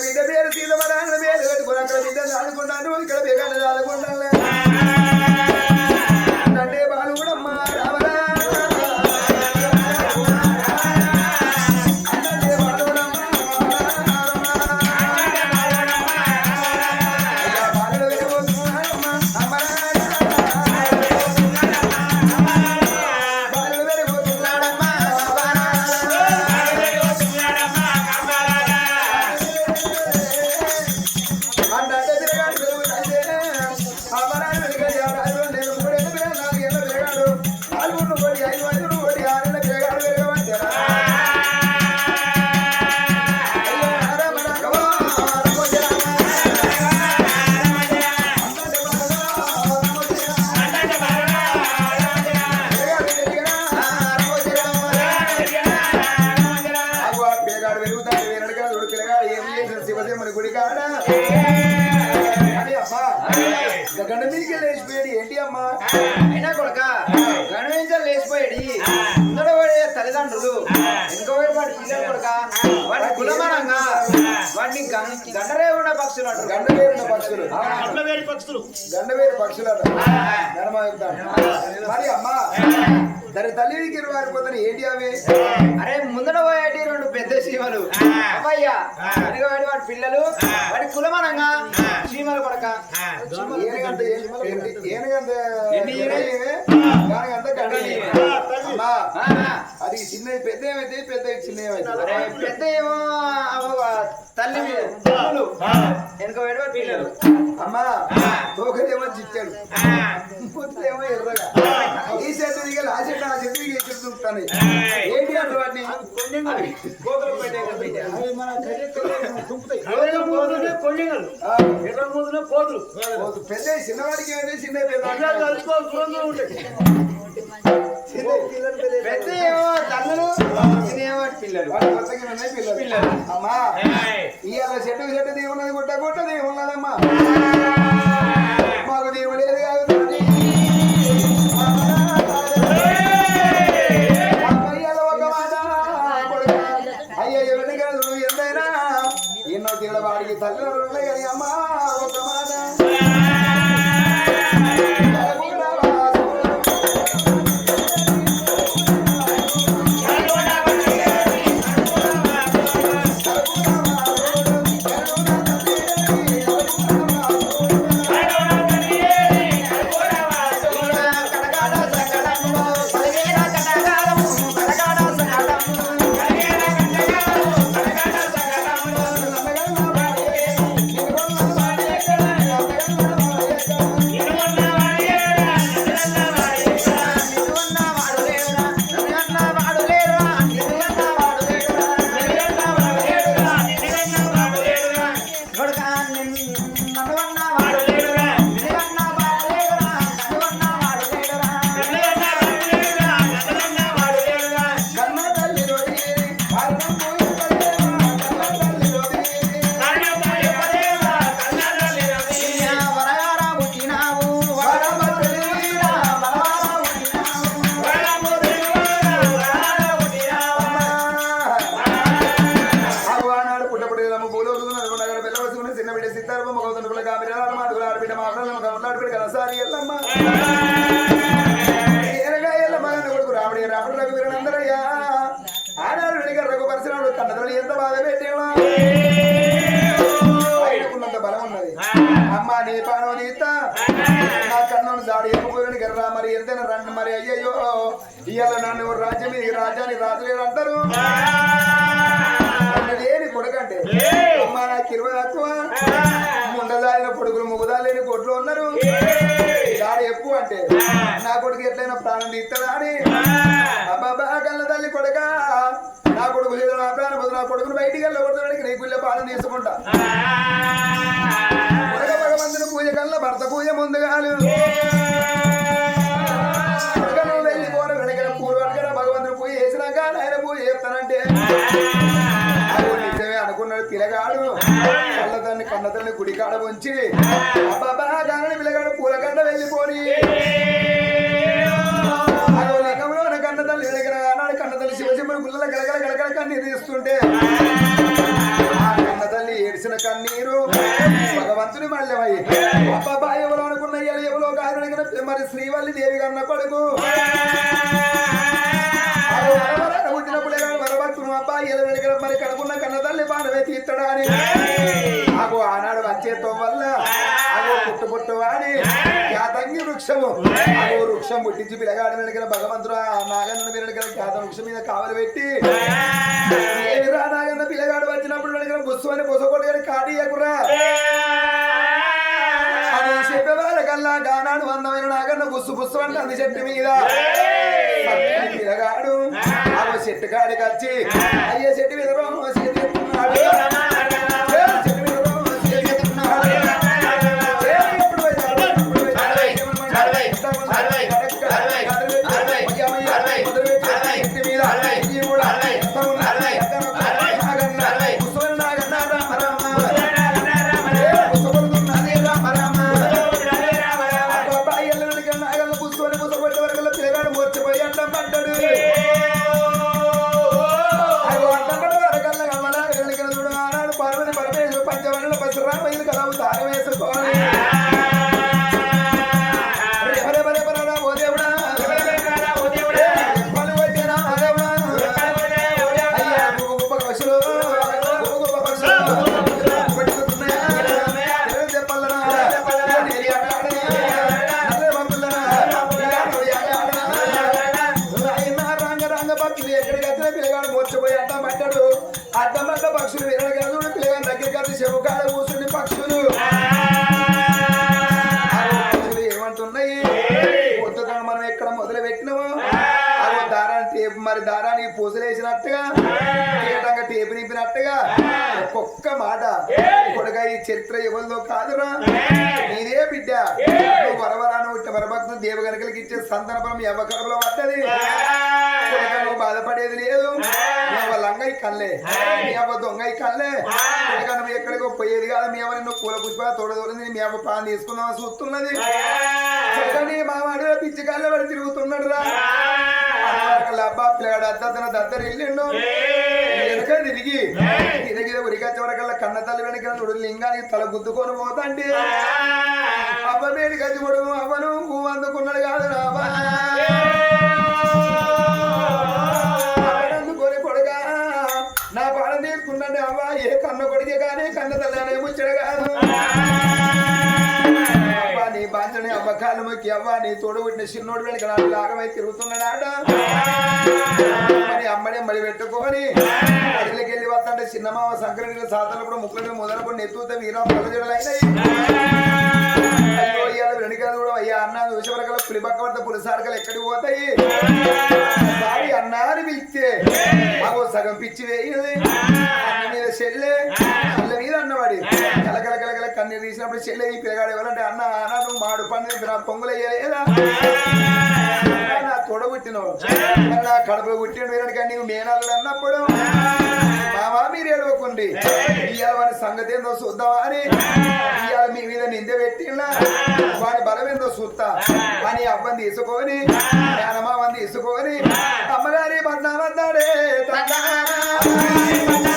బిడ్డ పేరు సీతమరాయణ పేరు పెట్టుకుని అక్కడ బిడ్డ ఆడుకుంటాను ఇక్కడ బిడ్డ ఆడుకుంటాను గండరేవుడ పక్షులు అంటారు గండవేరున్న పక్షులు. అట్లవేడి పక్షులు. గండవేరు పక్షులు అట ధర్మ చెప్తాను మరి అమ్మా దాని తల్లికి వారిపోతాను ఏంటి అవి? అరే ఏంటి? ఏనుగంత ఎన్ని ఏనుగు? ఏనుగే? దానికంత గండలే. అమ్మా ఆ, అది చిన్న పెద్ద ఏమైతే పెద్ద చిన్న ఏమైతే పెద్ద ఏమో తల్లి పిల్లలు వెనక వాడి వాడి పిల్లలు. అమ్మా తోకలేమో చిచ్చాడు. ముత్తేమో ఎర్రగా. ఈ దిగ ఆ చెట్టు ఆ. చెట్టు ఏంటి కోతులు పెద్ద చిన్నవాడికి ఏమైతే చిన్న పెద్ద అట్లా కలుసుకో దూరంగా ఉంటాయి పెద్ద ఏమో తల్లులు పిల్లలు. అమ్మా ఇవాళ చెట్టు చెట్టు దేవున్నది గుట్ట గుట్ట దేవున్నదమ్మా రాముడి రాముడు రఘు వీరనందరయ్యా ఆనాడు విడిగా రఘు పరిశ్రమడు కన్నతలు ఎంత బాధ పెట్టేవా ఆయనకున్నంత బలం ఉన్నది. అమ్మ నీ పానం నీత నా కన్నును దాడి ఎప్పుకోని గర్రా మరి ఎంతైనా రండి మరి అయ్యయ్యో. ఇవాళ నన్ను రాజ్యం? ఈ రాజ్యానికి రాజులేరు అంటారు. లేని కొడుకంటే అమ్మ నాకు ఇరవై తక్కువ. ముండదాలిన కొడుకులు ముగుదాలేని కొట్లు ఉన్నారు. దాడి ఎక్కువ అంటే. నా కొడుకు ఎట్లయినా ప్రాణం తీస్తాడా అని అబ్బాబా కళ్ళ తల్లి కొడుక నా కొడుకు లేదు నా ప్రాణం పోదు నా కొడుకును బయటికి వెళ్ళకూడదు నీ పాలన తీసుకుంటా భగవంతుని పూజ కళ్ళ భర్త పూజ ముందుగాలు కొడుకను భగవంతుని పూజ చేసినాక ఆయన పూజ చేస్తానంటే. అనుకున్నాడు పిల్లగాడు గుడి కాడ ఉంచి కన్నీరు. భగవంతుని మళ్ళీ అబ్బాబా ఎవరు అనుకున్న ఎవరో కాదు మరి శ్రీవల్లి దేవి కన్న కొడుకు. పుట్టినప్పుడే కాదు అబ్బాయి ఎలా మరి కనుకున్న కన్న తల్లి పానవే తీస్తాడా అని అగో ఆనాడు వచ్చేతో వల్ల అగో పుట్టు పుట్టు వాడి ఖ్యాతంగి వృక్షము. అగో వృక్షం పుట్టించి పిలగాడు వెనకల భగవంతుడు నాగన్న వెనకల ఖ్యాత వృక్షం మీద కావలి పెట్టి. ఏమిరా నాగన్న పిల్లగాడు వచ్చినప్పుడు వెనకల బుస్సు అని బుసకొట్టి కాటి ఎకురా అని చెప్పేవాళ్ళ కల్లా గానాడు వందమైన నాగన్న బుస్సు బుస్సు అంటే అంది చెట్టు మీద. పిల్లగాడు ఆ చెట్టు కాడికి వచ్చి అయ్యే చెట్టు మీద రోమ చెట్టు మొదలు పెట్టినామో అవి దారాన్ని టేపు మరి దారానికి పూసలేసినట్టుగా కీటంగా టేపు నింపినట్టుగా ఒక్కొక్క మాట. కొడుక ఈ చరిత్ర ఎవరిదో కాదురా. నీదే బిడ్డ. నువ్వు వరవరాను వరభక్తులు దేవగనకలకి ఇచ్చే సందర్భం ఎవకరంలో పడ్డది. నువ్వు బాధపడేది లేదు. లంగై కల్లే మీ అవ్వ దొంగై కల్లే కొడుక నువ్వు ఎక్కడికో పోయేది కాదు. మీ అవ్వ నిన్ను పూల పుష్ప తోడదోడింది మీ అవ్వ పాన్ తీసుకుందామని చూస్తున్నది. కొడుకని మా పిచ్చి కళ్ళ వాడు తిరుగుతున్నాడు రా అబ్బా పిల్లగాడు అద్దతన దద్దరు వెళ్ళిండు వెనక తిరిగి. తిరిగి ఉరికొచ్చే వరకల్లా కన్న తల్లి వెనక చూడు లింగానికి తల గుద్దుకొని పోతాంటే అవ్వ మేడి గది కొడుకు అవ్వను అందుకున్నాడు కాదు రాబా బాంచని అవ్వ మొక్కి అవ్వ నీ తోడు పుట్టిన చిన్నోడు వెళ్ళి లాగమై తిరుగుతున్నాడాట అమ్మడే మరి పెట్టుకొని అడిగికి వెళ్ళి వస్తాంటే చిన్నమావ సంక్రాంతి సాతలు కూడా ముక్కలు మొదలుకొని నెత్తుతో వీరం పలజడలైనాయి వెనుకలు కూడా అయ్యా అన్న విషవరకల పులిపక్క పడితే పులిసారకలు ఎక్కడికి పోతాయి? సారి అన్న అని పిలిస్తే మాకు సగం పిచ్చి వేయదు అన్న మీద చెల్లే. కన్నీరు తీసినప్పుడు చెల్లె ఈ పిల్లగాడు ఎవరంటే అన్న అన్న మాడు పని నా పొంగులు వేయలేదా నా తొడ పుట్టినవు మరి నా కడుపులో పుట్టిన వీరడికి నీవు మేనల్లు అన్నప్పుడు. మామా మీరు ఏడవకుండి. ఇవాళ వాడి సంగతి ఏందో చూద్దామా అని. ఇవాళ మీ మీద నింద పెట్టినా వాడి బలం ఏందో చూస్తా. అని అవ్వని తీసుకొని మేనమావని తీసుకొని అమ్మగారి బంధామన్నాడే ఎడగన్నా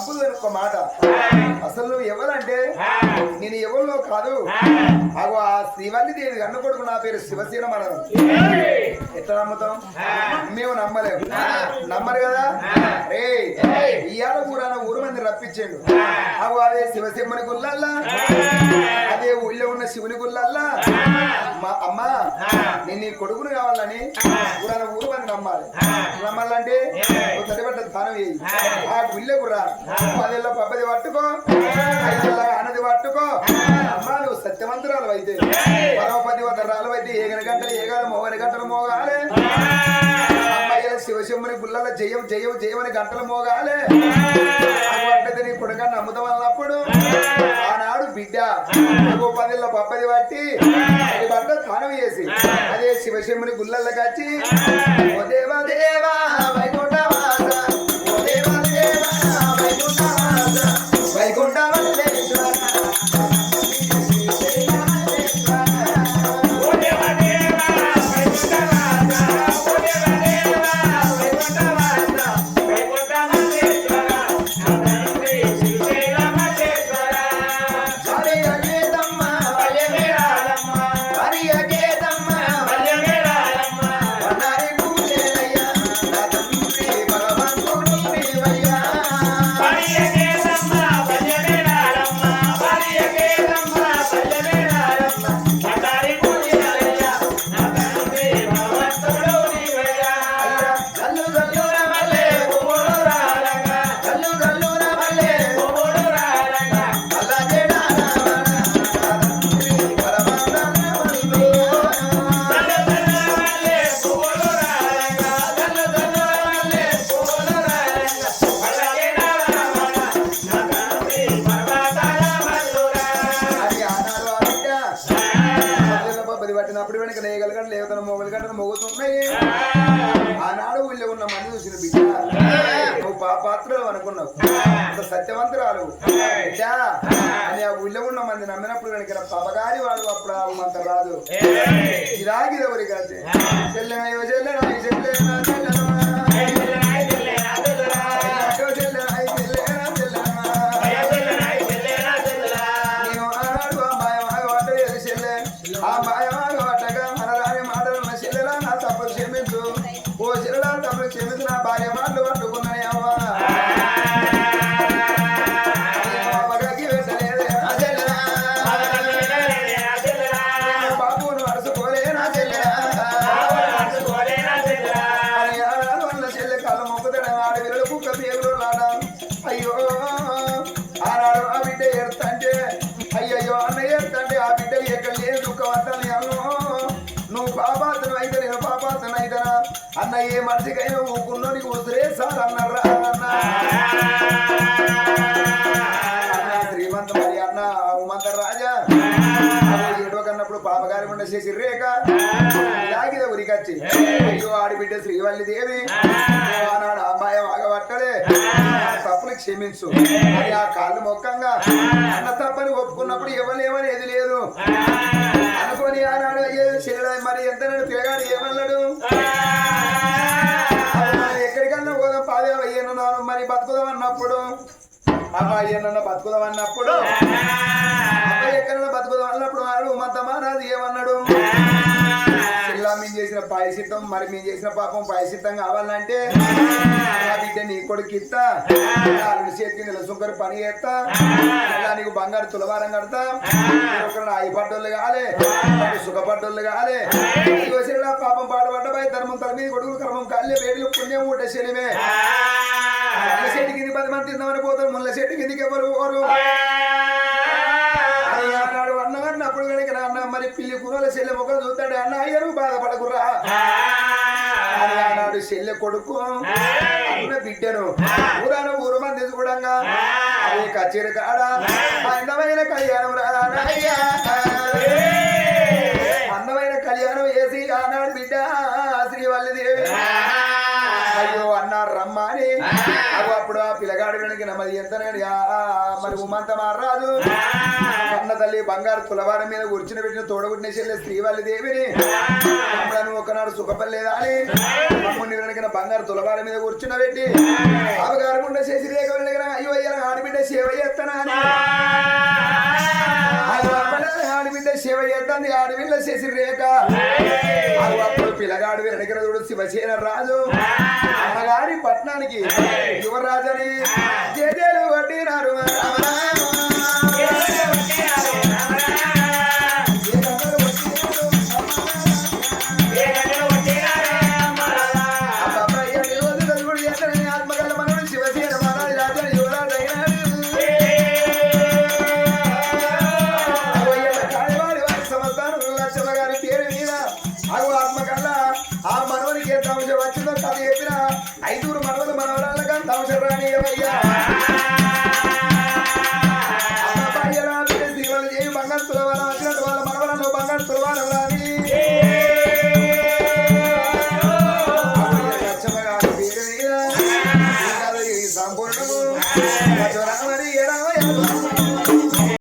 నన్ను చంపుదు మాట. అసలు నువ్వు ఎవరంటే? నేను ఎవరిలో కాదు. అగో ఆ శ్రీవల్లి దేవి అన్న కొడుకు నా పేరు శివసేన మనం ఎట్లా నమ్ముతాం? మేము నమ్మలేము. నమ్మరు కదా? రే ఇయ్యాల కూడా ఊరు మంది రప్పించాడు. అగో అదే శివసింహని గుళ్ళల్లా? అదే ఊళ్ళో ఉన్న శివుని గుళ్ళల్లా? మా అమ్మ నేను నీ కొడుకును కావాలని ఊరాన ఊరు మంది నమ్మాలి నమ్మాలంటే తడిపట్ట దానం వేయి. ఆ. గుళ్ళకు రా పదేళ్ళ పబ్బది పట్టుకో. ఐదేళ్ళ అన్నది పట్టుకో. అమ్మా నువ్వు సత్యవంతురాలు అయితే. పరమపతి వదరాలు అయితే ఏగని గంటలు ఏగాలి మోగని గంటలు మోగాలి. అమ్మాయిల శివశంభుని గుళ్ళల జయం జయం జయమని గంటలు మోగాలి. అంటే నీ కొడుక నమ్ముతాం అన్నప్పుడు బిడ్డ. పదిళ్ళ పప్పది పట్టి అది బట్ట తానం చేసి అదే శివశంభుని గుళ్ళల్లోకి వచ్చి ఓ దేవా దేవా వైకుంఠవాస పట్టినప్పుడు వెనక నేగలు గంటలు లేవతన మొగలు గంటలు మొగుతున్నాయి. ఆనాడు ఊళ్ళో ఉన్న మంది చూసిన బిడ్డ. నువ్వు పాపాత్రులు అనుకున్నావు. అంత సత్యవంతురాలు. అని ఆ ఊళ్ళో ఉన్న మంది నమ్మినప్పుడు వెనక పాపగారి వాడు అప్పుడు ఆ మంత రాదు. ఇలాగి ఎవరి కాదు చెల్లెనయ్యో చెల్లెనాయి చెల్లెనా చెల్లెనా అన్న ఏ మనిషికైనా సార్ అన్నారా? అన్న అన్న శ్రీమంత మరి అన్న ఉమంత రాజా. ఏడో కన్నప్పుడు పాపగారి ఉండ చేసి రేఖ. ఇలాగిద ఉరికచ్చి అయ్యో ఆడిబిడ్డ శ్రీవల్లి దేవి. ఓ ఆనాడు అమ్మాయి ఆగబట్టలే నా తప్పులు క్షమించు. అది ఆ కాళ్ళు మొక్కంగా అన్న తప్పని ఒప్పుకున్నప్పుడు ఇవ్వలేమని ఏది లేదు. అనుకోని ఆనాడు అయ్యే చెల్లెడ మరి ఎంత పిల్లగాడు ఏమన్నాడు? అయ్యన్న బతుకుదాం అన్నప్పుడు అబ్బాయి ఎక్కడైనా బతుకుదాం అన్నప్పుడు వాడు మా తమానాది ఏమన్నాడు ఇలా మేము చేసిన పాయసిద్ధం మరి మేము చేసిన పాపం పాయసిద్ధం కావాలంటే నా బిడ్డ నీ కొడుకు ఇస్తా నాలుగు చేతికి నిలసుంకరు పని చేస్తా ఇలా నీకు బంగారు తులవారం కడతా ఒకరు ఆయిపడ్డోళ్ళు కాలే ఒకరు సుఖపడ్డోళ్ళు కాలే పాపం పాడబడ్డ ధర్మం తల మీద కొడుకు కర్మం కాళ్ళే వేడిలు పుణ్యం ఊట శనిమే చెట్టు కింది పది మంది తిందామని పోతారు. ముళ్ళ చెట్టు కిందికి ఎవరు పోరు? అని ఆనాడు అన్నగారినప్పుడు కనుక అన్న మరి పిల్లి కూరల చెల్లె ముఖం చూస్తాడు అన్న అయ్యరు బాధపడకురా అని ఆనాడు చెల్లె కొడుకు. అన్న బిడ్డను. ఊరాన ఊరు మంది చూడంగా. అది కచేరి కాడ? అందమైన కళ్యాణం రా వెనక మరి ఉమంత మారాదు. అన్న తల్లి బంగారు తులవారం మీద కూర్చుని పెట్టిన తోడగుట్టిన చెల్లె శ్రీవల్లి దేవిని. అమ్మలను ఒకనాడు సుఖపడలేదా అని అమ్ముని వెనకన బంగారు తులవారం మీద కూర్చున్న పెట్టి. అవగారు ఉండ చేసి రేఖ అయ్యో అయ్యారు ఆడబిడ్డ సేవ చేస్తానా అని. సేవ చేస్తుంది ఆడబిడ్డ చేసి రేఖ. అది అప్పుడు పిల్లగాడు వెనకన చూడు శివసేన రాజు. అమ్మగారి పట్నానికి యువరాజని జేజేలు వడ్డీనారు కథ చెప్పిన ఐదుగురు మనవలు మనవరాళ్ళగా అంత అంశం ఏమయ్యా